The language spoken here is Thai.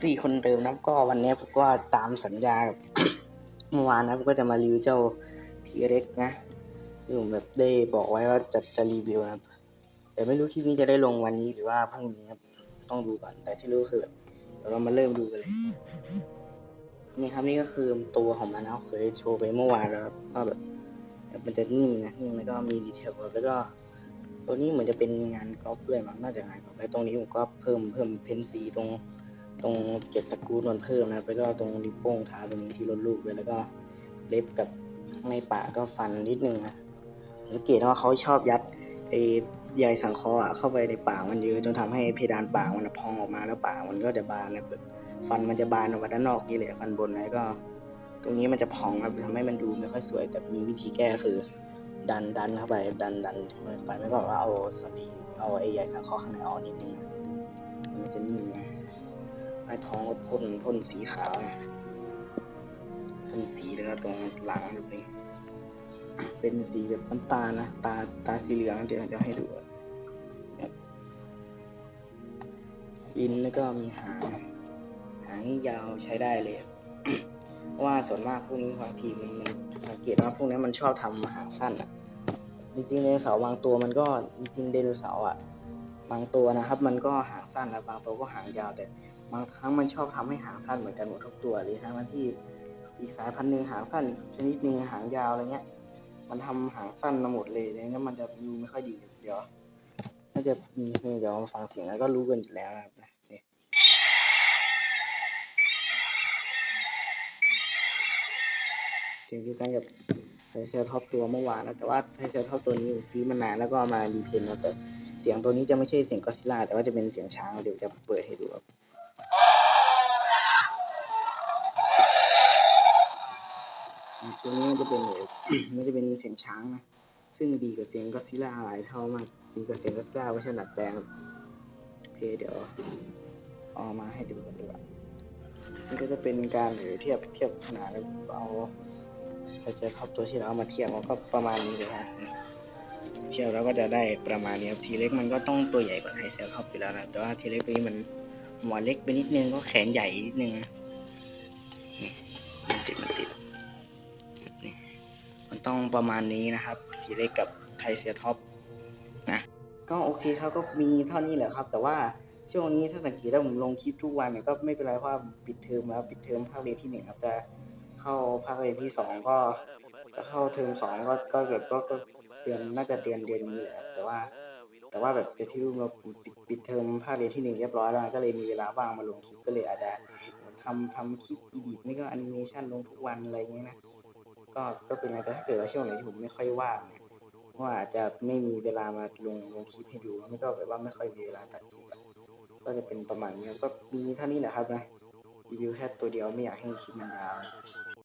ซีคนเดิมนับก็วันนี้ผมก็ตามสัญญากเมื่อวานนะครับก็จะมารีวิวเจ้าทีเร็กนะที่ผมแบบได้บอกไว้ว่าจะจะรีวิวนะครับ แต่ไม่รู้คลิปนี้จะได้ลงวันนี้หรือว่าพรุ่งนี้ครับต้องดูก่อนแต่ที่รู้คือแบบเดี๋ยวเรามาเริ่มดูกันเลยนี่ครับนี่ก็คือตัวของมันนะเคยโชว์ไปเมื่อวานแล้วครับว่าแบบมันจะนิ่มนะนิ่มแล้วก็มีดีเทลแล้วก็ ตัวนี้เหมือนจะเป็นงานกอล์ฟด้วยมั้งน่าจะงานกอล์ฟแล้วตรงนี้ผมก็เพิ่มเพิ่มเพนสีตรงตรงเก็บสกูนวนเพิ่มนะแล้วก็ตรงริบโป้งเท้าตรงนี้ที่ลดลูกด้วยแล้วก็เล็บกับข้างในปากก็ฟันนิดนึงนะสังเกตว่าเขาชอบยัดไอ้ใยสังเคราะห์เข้าไปในปากมันเยอะจนทำให้เพดานปากมันพองออกมาแล้วปากมันก็จะบานนะแบบฟันมันจะบานออกมาด้านนอกนี่แหละฟันบนแล้วก็ ตรงนี้มันจะพองครับทำให้มันดูไม่ค่อยสวยแต่มีวิธีแก้คือ ดันดันเข้าไป ดันดันไปไม่ก็ว่าเอาสลีเอาไอ้ใยสังเคราะห์ข้างในออกนิดนึงอะมันจะนิ่มนะไอ้ท้องก็พ่นพ่นสีขาวพ่นสีแล้วก็ตรงหลังแบบนี้เป็นสีแบบน้ำตาลนะ ตาตาสีเหลืองเดี๋ยวเดี๋ยวให้ดูบินแล้วก็มีหางหางนี่ยาวใช้ได้เลย เพราะว่าส่วนมากพวกนี้บางทีมันมัน สังเกตว่าพวกนี้มันชอบทำหางสั้นอะจริงๆไดโนเสาร์บางตัวมันก็จริงๆไดโนเสาร์อะบางตัวนะครับ มันก็หางสั้นนะบางตัวก็หางยาว แต่บางครั้งมันชอบทำให้หางสั้นเหมือนกันหมดทุกตัวเลยทั้งที่อีกสายพันธุ์หนึ่งหางสั้นชนิดหนึ่งหางยาวอะไรเงี้ย มันทำหางสั้นมาหมดเลยเลยงั้นมันจะดูไม่ค่อยดีเดี๋ยวน่าจะมีเดี๋ยวฟังเสียงแล้วก็รู้กันอยู่แล้วนะครับ เสียงคือกันกับไทเซลท็อปตัวเมื่อวานนะแต่ว่าไทเซลท็อปตัวนี้ผมซื้อมานานแล้วก็มารีเพนนะแต่เสียงตัวนี้จะไม่ใช่เสียงก็อดซิล่าแต่ว่าจะเป็นเสียงช้างเดี๋ยวจะเปิดให้ดูครับตัวนี้มันจะเป็นแบบมันจะเป็นเสียงช้างนะซึ่งดีกว่าเสียงก็อดซิล่าหลายเท่ามากดีกว่าเสียงก็อดซิล่าเวอร์ชันดัดแปลงโอเคเดี๋ยวเอามาให้ดูกันดีกว่านี่ก็จะเป็นการเออเทียบเทียบขนาดเอา ไฟเจอท็อปตัวที่เราเอามาเทียบมันก็ประมาณนี้เลยฮะเทียบแล้วก็จะได้ประมาณนี้ครับทีเล็กมันก็ต้องตัวใหญ่กว่าไทเซลท็อปอยู่แล้วนะแต่ว่าทีเล็กตัวนี้มันหัวเล็กไปนิดนึงก็แขนใหญ่นิดนึงนะนี่มันติดมันติดนี่มันต้องประมาณนี้นะครับ ทีเล็กกับไทเซียท็อปนะก็โอเคครับก็มีเท่านี้แหละครับ แต่ว่าช่วงนี้ถ้าสังเกตว่าผมลงคลิปทุกวันเนี่ยก็ไม่เป็นไรเพราะปิดเทอมแล้วปิดเทอมภาคเรียนที่หนึ่งครับจะ เข้าภาคเรียนที่สองก็จะเข้าเทอมสองก็ก็แบบก็ก็เดือนน่าจะเดือนเดือนนี้แหละแต่ว่า แต่ว่าแบบแต่ที่รู้เราปิดปิดเทอมภาคเรียนที่หนึ่งเรียบร้อยแล้วก็เลยมีเวลาว่างมาลงคลิปก็เลยอาจจะทำทำคลิปอีดิทไม่ก็แอนิเมชันลงทุกวันอะไรอย่างเงี้ยนะก็ก็เป็นอะไรแต่ถ้าเกิดว่าช่วงไหนที่ผมไม่ค่อยว่างเนี่ยว่าอาจจะไม่มีเวลามาลงลงคลิปให้ดูไม่ก็แบบว่าไม่ค่อยมีเวลาตัดคลิปก็จะเป็นประมาณนี้ก็มีเท่านี้แหละครับนะรีวิวแค่ตัวเดียวไม่อยากให้คลิปมันยาว